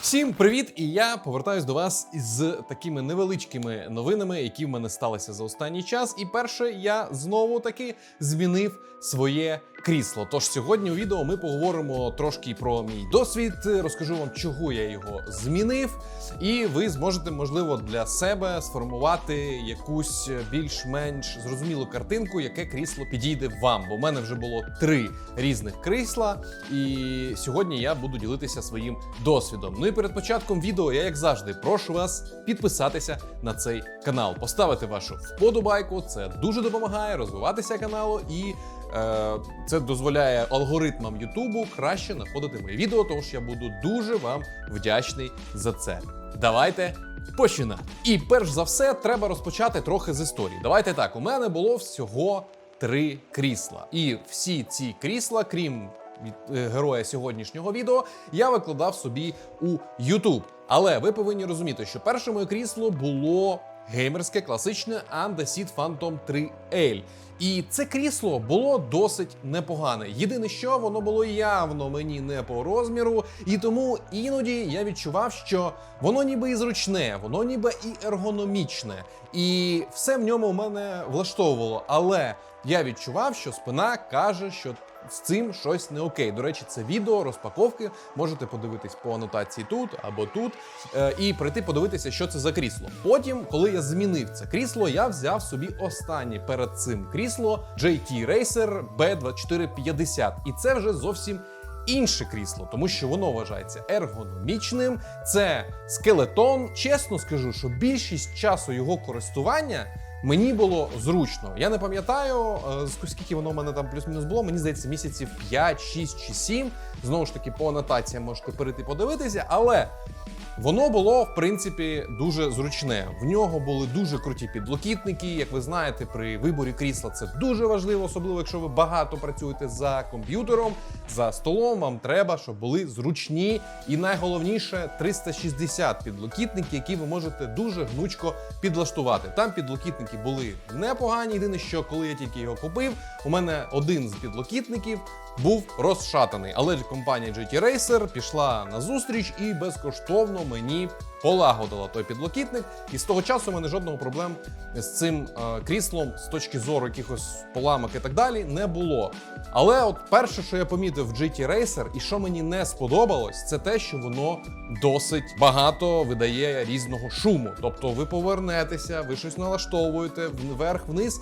Всім привіт! І я повертаюсь до вас із такими невеличкими новинами, які в мене сталися за останній час. І перше, я знову таки змінив своє крісло. Тож сьогодні у відео ми поговоримо трошки про мій досвід, розкажу вам, чого я його змінив, і ви зможете, можливо, для себе сформувати якусь більш-менш зрозумілу картинку, яке крісло підійде вам. Бо в мене вже було три різних крісла, і сьогодні я буду ділитися своїм досвідом. Ну і перед початком відео я, як завжди, прошу вас підписатися на цей канал, поставити вашу вподобайку. Це дуже допомагає розвиватися каналу і. Е, це дозволяє алгоритмам Ютубу краще знаходити мої відео, тому що я буду дуже вам вдячний за це. Давайте починати. І перш за все, треба розпочати трохи з історії. Давайте так. У мене було всього три крісла, і всі ці крісла, крім е, героя сьогоднішнього відео, я викладав собі у YouTube. Але ви повинні розуміти, що перше моє крісло було геймерське класичне Andasit Phantom 3L. І це крісло було досить непогане. Єдине, що воно було явно мені не по розміру, і тому іноді я відчував, що воно ніби і зручне, воно ніби і ергономічне, і все в ньому мене влаштовувало. Але я відчував, що спина каже, що з цим щось не окей. До речі, це відео розпаковки. Можете подивитись по анотації тут або тут, е, і прийти подивитися, що це за крісло. Потім, коли я змінив це крісло, я взяв собі останнє перед цим крісло JT Racer B2450. І це вже зовсім. Інше крісло, тому що воно вважається ергономічним. Це скелетон. Чесно скажу, що більшість часу його користування мені було зручно. Я не пам'ятаю, е, скільки воно в мене там плюс-мінус було. Мені здається, місяців 5, 6 чи 7. Знову ж таки, по анотаціям можете перейти подивитися, але. Воно було в принципі дуже зручне. В нього були дуже круті підлокітники. Як ви знаєте, при виборі крісла це дуже важливо, особливо якщо ви багато працюєте за комп'ютером, за столом. Вам треба, щоб були зручні і найголовніше 360 підлокітники, які ви можете дуже гнучко підлаштувати. Там підлокітники були непогані. Єдине, що коли я тільки його купив, у мене один з підлокітників був розшатаний. Але компанія GT Racer пішла на зустріч і безкоштовно мені полагодила той підлокітник. І з того часу у мене жодного проблем з цим е, кріслом з точки зору якихось поламок і так далі не було. Але от перше, що я помітив в GT Racer, і що мені не сподобалось, це те, що воно досить багато видає різного шуму. Тобто ви повернетеся, ви щось налаштовуєте вверх-вниз.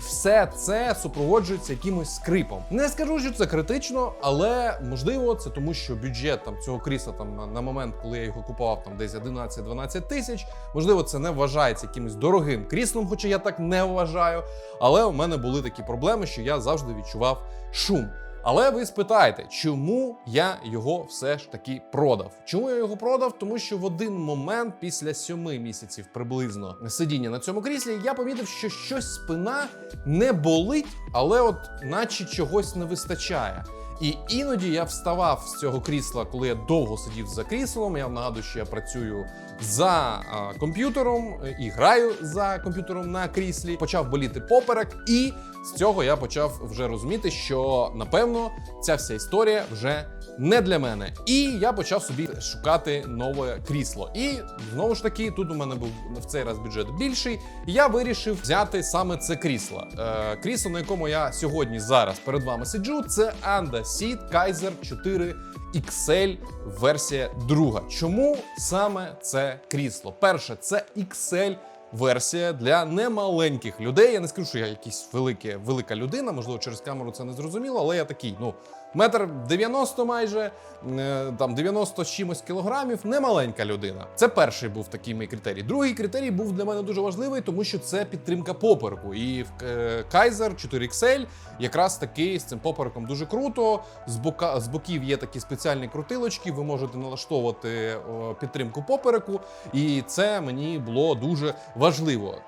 Все це супроводжується якимось скрипом. Не скажу, що це критично, але можливо це тому, що бюджет там цього крісла там на, момент, коли я його купував, там десь 11-12 тисяч. Можливо, це не вважається якимось дорогим кріслом, хоча я так не вважаю. Але у мене були такі проблеми, що я завжди відчував шум. Але ви спитаєте, чому я його все ж таки продав? Чому я його продав? Тому що в один момент, після сьоми місяців приблизно сидіння на цьому кріслі, я помітив, що щось спина не болить, але от наче чогось не вистачає. І іноді я вставав з цього крісла, коли я довго сидів за кріслом. Я нагадую, що я працюю за комп'ютером е, і граю за комп'ютером на кріслі. Почав боліти поперек, і з цього я почав вже розуміти, що напевно ця вся історія вже не для мене. І я почав собі шукати нове крісло. І знову ж таки, тут у мене був в цей раз бюджет більший. І я вирішив взяти саме це крісло. Е, крісло, на якому я сьогодні зараз перед вами сиджу, це Anda Seat Kaiser 4 XL версія друга. Чому саме це крісло? Перше, це XL версія для немаленьких людей. Я не скажу, що я якась велике, велика людина, можливо, через камеру це не зрозуміло, але я такий, ну. Метр 90 майже, е, там 90 з чимось кілограмів, немаленька людина. Це перший був такий мій критерій. Другий критерій був для мене дуже важливий, тому що це підтримка попереку. І в е, Kaiser 4XL якраз таки з цим попереком дуже круто. З бока з боків є такі спеціальні крутилочки. Ви можете налаштовувати підтримку попереку, і це мені було дуже важливо.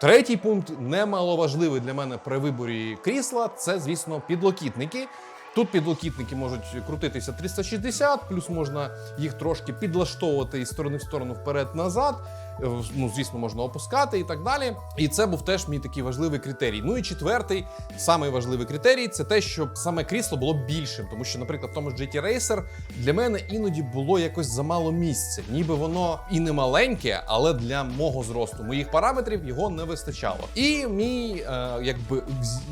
Третій пункт немаловажливий для мене при виборі крісла це, звісно, підлокітники. Тут підлокітники можуть крутитися 360, плюс можна їх трошки підлаштовувати із сторони в сторону вперед-назад. Е, Ну, звісно, можна опускати і так далі. І це був теж мій такий важливий критерій. Ну і четвертий, самий важливий критерій це те, щоб саме крісло було більшим. Тому що, наприклад, в тому ж GT Racer для мене іноді було якось замало місця. Ніби воно і не маленьке, але для мого зросту, моїх параметрів його не вистачало. І мій е, якби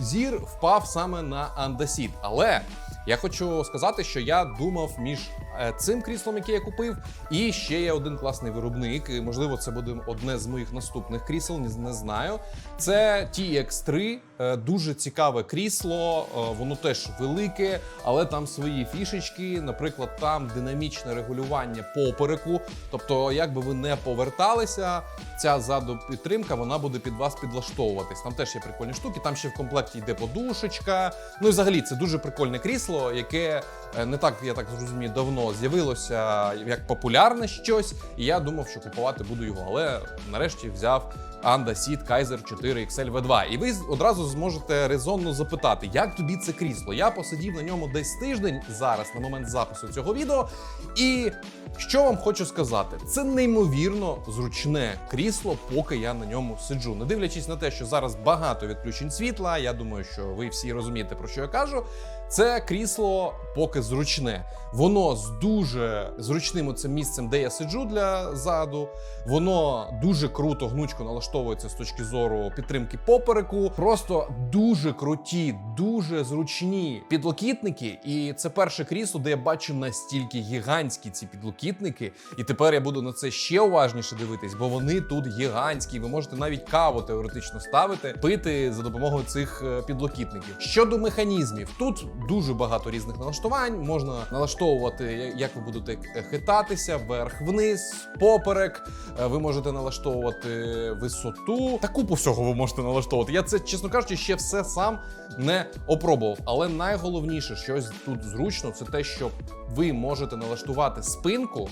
зір впав саме на Андасід. Але я хочу сказати, що я думав між е, цим кріслом, яке я купив, і ще є один класний виробник. І, можливо, це буде одне з моїх наступних крісел, не, знаю. Це TX3, е, дуже цікаве крісло. е, Воно теж велике, але там свої фішечки. Наприклад, там динамічне регулювання попереку. Тобто, як би ви не поверталися, ця ззаду підтримка вона буде під вас підлаштовуватись. Там теж є прикольні штуки. Там ще в комплекті йде подушечка. Ну і взагалі це дуже прикольне крісло, яке е, не так, я так зрозумію, давно з'явилося як популярне щось. І я думав, що купувати буду його. Але нарешті взяв Anda Seat Kaiser 4 XL V2. І ви одразу зможете резонно запитати, як тобі це крісло? Я посидів на ньому десь тиждень зараз, на момент запису цього відео. І що вам хочу сказати, це неймовірно зручне крісло, поки я на ньому сиджу. Не дивлячись на те, що зараз багато відключень світла. Я думаю, що ви всі розумієте про що я кажу. Це крісло поки зручне. Воно з дуже зручним оцим місцем, де я сиджу для заду. Воно дуже круто гнучко налаштовується з точки зору підтримки попереку. Просто дуже круті, дуже зручні підлокітники. І це перше крісло, де я бачу настільки гігантські ці підлокітники. І тепер я буду на це ще уважніше дивитись, бо вони тут гігантські. Ви можете навіть каву теоретично ставити, пити за допомогою цих е, підлокітників. Щодо механізмів, тут дуже багато різних налаштувань. Можна налаштовувати, як ви будете хитатися вверх-вниз, поперек. Е, Ви можете налаштовувати висоту. Та купу всього ви можете налаштовувати. Я це, чесно кажучи, ще все сам не опробував. Але найголовніше, що тут зручно, це те, що ви можете налаштувати спинку.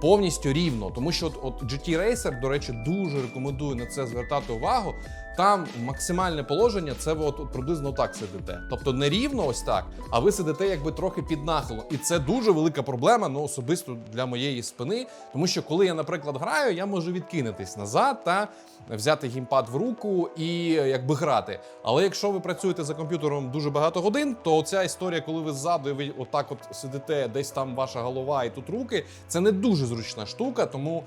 Повністю рівно, тому що от, от GT Racer, до речі, дуже рекомендую на це звертати увагу. Там максимальне положення це ви от, приблизно так сидите. Тобто не рівно ось так, а ви сидите якби трохи під нахилом. І це дуже велика проблема, ну особисто для моєї спини. Тому що коли я, наприклад, граю, я можу відкинутись назад та взяти геймпад в руку і якби грати. Але якщо ви працюєте за комп'ютером дуже багато годин, то ця історія, коли ви ззаду і ви отак от сидите, десь там ваша голова і тут руки, це не дуже зручна штука, тому.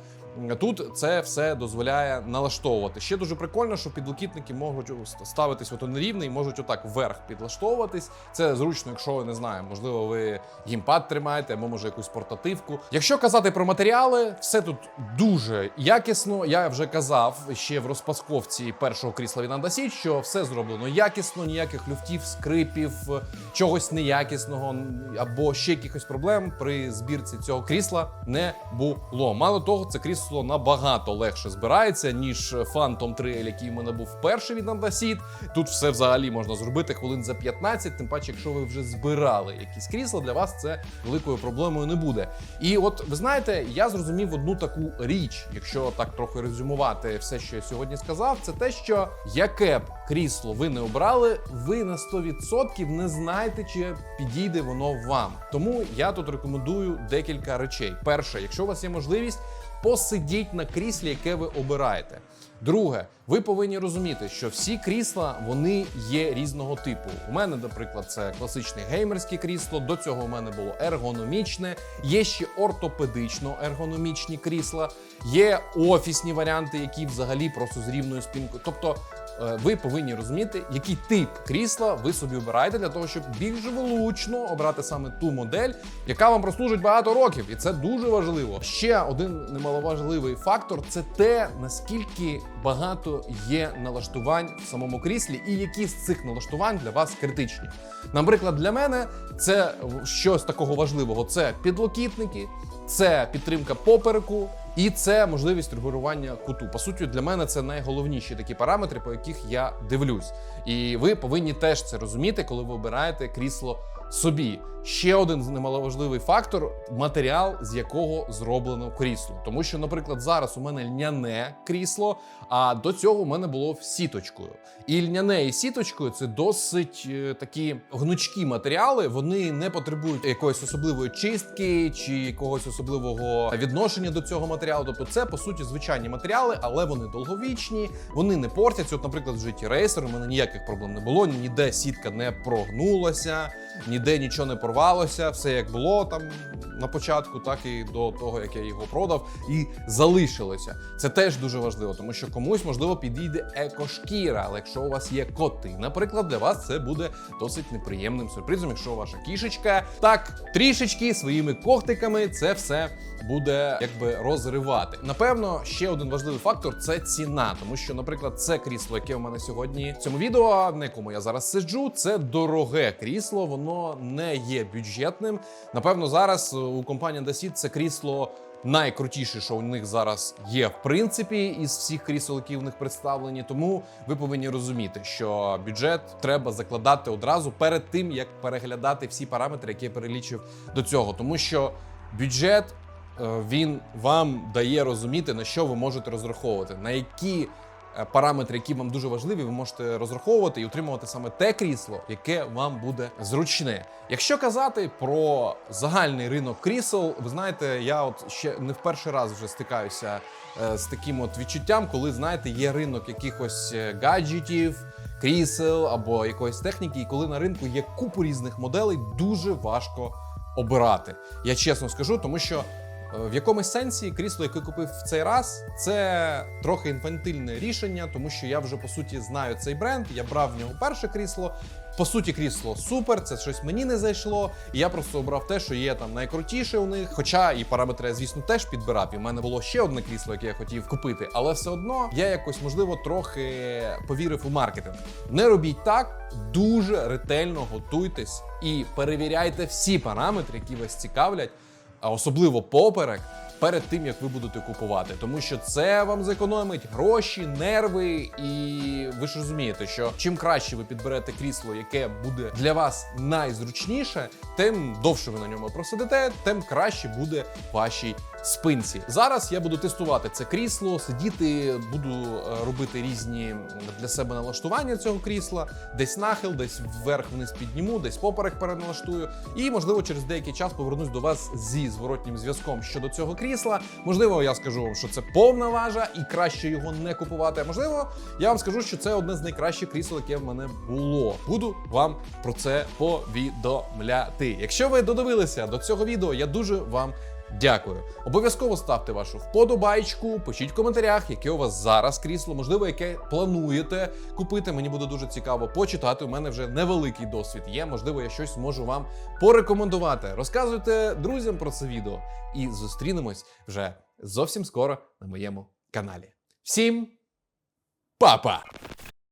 Тут це все дозволяє налаштовувати. Ще дуже прикольно, що підлокітники можуть ст- ставитись ото нерівний, можуть отак вверх підлаштовуватись. Це зручно, якщо ви не знаю, можливо, ви геймпад тримаєте або може якусь портативку. Якщо казати про матеріали, все тут дуже якісно. Я вже казав ще в розпасковці першого крісла від Андасі, що все зроблено якісно, ніяких люфтів, скрипів, чогось неякісного або ще якихось проблем при збірці цього крісла не було. Мало того, це крісло набагато легше збирається, ніж Phantom 3, який в мене був перший від Андасіт. Тут все взагалі можна зробити хвилин за 15, тим паче, якщо ви вже збирали якісь крісла, для вас це великою проблемою не буде. І от ви знаєте, я зрозумів одну таку річ, якщо так трохи резюмувати все, що я сьогодні сказав, це те, що яке б крісло ви не обрали, ви на 100% не знаєте, чи підійде воно вам. Тому я тут рекомендую декілька речей. Перше, якщо у вас є можливість, посидіть на кріслі, яке ви обираєте. Друге, ви повинні розуміти, що всі крісла вони є різного типу. У мене, наприклад, це класичне геймерське крісло. До цього у мене було ергономічне, є ще ортопедично ергономічні крісла, є офісні варіанти, які взагалі просто з рівною спинкою. Тобто ви повинні розуміти, який тип крісла ви собі обираєте для того, щоб більш влучно обрати саме ту модель, яка вам прослужить багато років, і це дуже важливо. Ще один немаловажливий фактор це те, наскільки багато є налаштувань в самому кріслі, і які з цих налаштувань для вас критичні. Наприклад, для мене це щось такого важливого: це підлокітники, це підтримка попереку. І це можливість регулювання куту. По суті, для мене це найголовніші такі параметри, по яких я дивлюсь. І ви повинні теж це розуміти, коли ви обираєте крісло собі. Ще один немаловажливий фактор матеріал, з якого зроблено крісло. Тому що, наприклад, зараз у мене льняне крісло, а до цього у мене було сіточкою. І льняне і сіточкою це досить е, такі гнучкі матеріали. Вони не потребують якоїсь особливої чистки чи якогось особливого відношення до цього матеріалу. Тобто, це по суті звичайні матеріали, але вони довговічні, вони не портяться. От, наприклад, в житті рейсер у мене ніяких проблем не було. Ніде сітка не прогнулася, ніде нічого не порвалося. Все як було там на початку, так і до того, як я його продав, і залишилося. Це теж дуже важливо, тому що комусь можливо підійде екошкіра. Але якщо у вас є коти, наприклад, для вас це буде досить неприємним сюрпризом, якщо ваша кішечка так трішечки своїми когтиками це все буде якби розривати. Напевно, ще один важливий фактор це ціна, тому що, наприклад, це крісло, яке у мене сьогодні в цьому відео, на якому я зараз сиджу, це дороге крісло, воно не є бюджетним. Напевно, зараз у компанії Dasit це крісло. Найкрутіше, що у них зараз є, в принципі, із всіх крісел, які в них представлені. Тому ви повинні розуміти, що бюджет треба закладати одразу перед тим, як переглядати всі параметри, які я перелічив до цього. Тому що бюджет е, він вам дає розуміти, на що ви можете розраховувати, на які параметри, які вам дуже важливі, ви можете розраховувати і отримувати саме те крісло, яке вам буде зручне. Якщо казати про загальний ринок крісел, ви знаєте, я от ще не в перший раз вже стикаюся е, з таким от відчуттям, коли знаєте, є ринок якихось е, гаджетів. Крісел або якоїсь техніки, і коли на ринку є купу різних моделей, дуже важко обирати. Я чесно скажу, тому що е, в якомусь сенсі крісло, яке купив в цей раз, це трохи інфантильне рішення, тому що я вже по суті знаю цей бренд. Я брав в нього перше крісло. По суті, крісло супер, це щось мені не зайшло. І я просто обрав те, що є там найкрутіше у них. Хоча і параметри я, звісно, теж підбирав. І в мене було ще одне крісло, яке я хотів купити. Але все одно я якось, можливо, трохи повірив у маркетинг. Не робіть так, дуже ретельно готуйтесь і перевіряйте всі параметри, які вас цікавлять, а особливо поперек. Перед тим як ви будете купувати, тому що це вам зекономить гроші, нерви, і ви ж розумієте, що чим краще ви підберете крісло, яке буде для вас найзручніше, тим довше ви на ньому просидите, тим краще буде вашій спинці. Зараз я буду тестувати це крісло, сидіти, буду е, робити різні для себе налаштування цього крісла, десь нахил, десь вверх-вниз підніму, десь поперек переналаштую. І можливо через деякий час повернусь до вас зі зворотнім зв'язком щодо цього крісла. Можливо, я скажу вам, що це повна важа і краще його не купувати. Можливо, я вам скажу, що це одне з найкращих крісел, яке в мене було. Буду вам про це повідомляти. Якщо ви додивилися до цього відео, я дуже вам. Дякую. Обов'язково ставте вашу вподобайку, пишіть в коментарях, яке у вас зараз крісло, можливо, яке плануєте купити. Мені буде дуже цікаво почитати. У мене вже невеликий досвід є. Можливо, я щось можу вам порекомендувати. Розказуйте друзям про це відео і зустрінемось вже зовсім скоро на моєму каналі. Всім па-па!